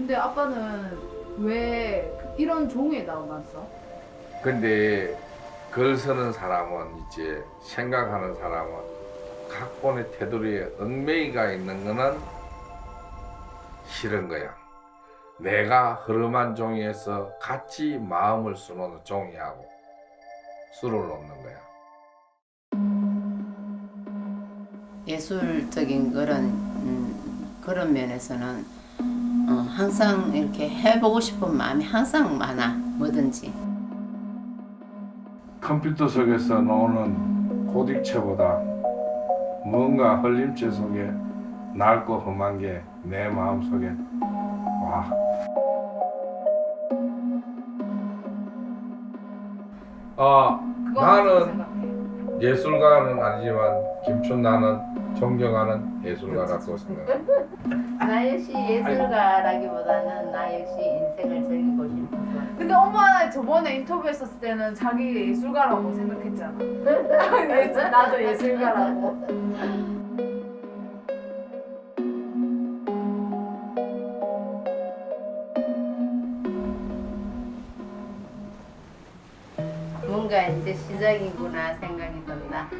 근데 아빠는 왜 이런 종에 나왔어? 근데 글 쓰는 사람은 이제 생각하는 사람은 각본의 테두리에 얽매이가 있는 거는 싫은 거야. 내가 흐름한 종이에서 같이 마음을 수놓는 종이하고 술을 놓는 거야. 예술적인 그런 음, 그런 면에서는 어, 항상 이렇게 해보고 싶은 마음이 항상 많아 뭐든지 컴퓨터 속에서 나오는 고딕체보다 뭔가 흘림체 속에 낡고 험한 게 내 마음 속에 와. 아 그거 나는? 예술가는 아니지만 김춘 나는 존경하는 예술가라고 생각해. 나 역시 예술가라기보다는 나 역시 인생을 즐기고 싶어서 근데 엄마 저번에 인터뷰했었을 때는 자기 예술가라고 생각했잖아. 예술- 나도 예술가라고. 뭔가 이제 시작이구나 생각이 든다